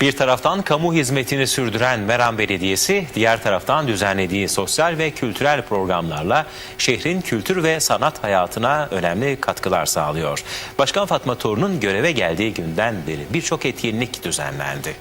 Bir taraftan kamu hizmetini sürdüren Meram Belediyesi, diğer taraftan düzenlediği sosyal ve kültürel programlarla şehrin kültür ve sanat hayatına önemli katkılar sağlıyor. Başkan Fatma Torun'un göreve geldiği günden beri birçok etkinlik düzenlendi.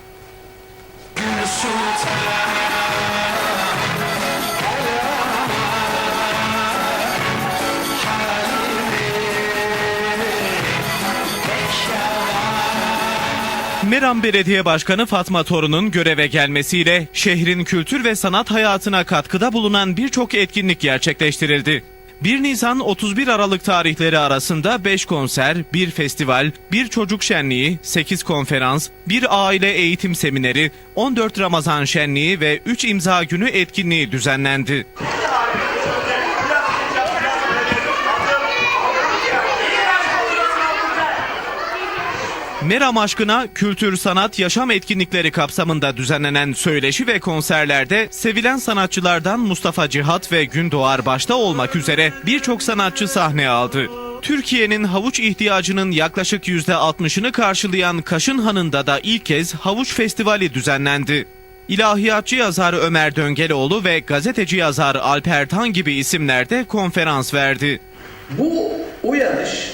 Meram Belediye Başkanı Fatma Torun'un göreve gelmesiyle şehrin kültür ve sanat hayatına katkıda bulunan birçok etkinlik gerçekleştirildi. 1 Nisan 31 Aralık tarihleri arasında 5 konser, 1 festival, 1 çocuk şenliği, 8 konferans, 1 aile eğitim semineri, 14 Ramazan şenliği ve 3 imza günü etkinliği düzenlendi. Meram aşkına kültür, sanat, yaşam etkinlikleri kapsamında düzenlenen söyleşi ve konserlerde sevilen sanatçılardan Mustafa Cihat ve Gündoğar başta olmak üzere birçok sanatçı sahne aldı. Türkiye'nin havuç ihtiyacının yaklaşık %60'ını karşılayan Kaşınhan'ında da ilk kez havuç festivali düzenlendi. İlahiyatçı yazar Ömer Döngeloğlu ve gazeteci yazar Alper Tan gibi isimler de konferans verdi. Bu uyanış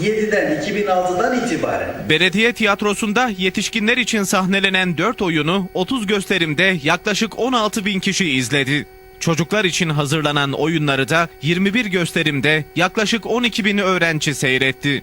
2007'den 2006'dan itibaren Belediye tiyatrosunda yetişkinler için sahnelenen 4 oyunu 30 gösterimde yaklaşık 16 bin kişi izledi. Çocuklar için hazırlanan oyunları da 21 gösterimde yaklaşık 12 bin öğrenci seyretti.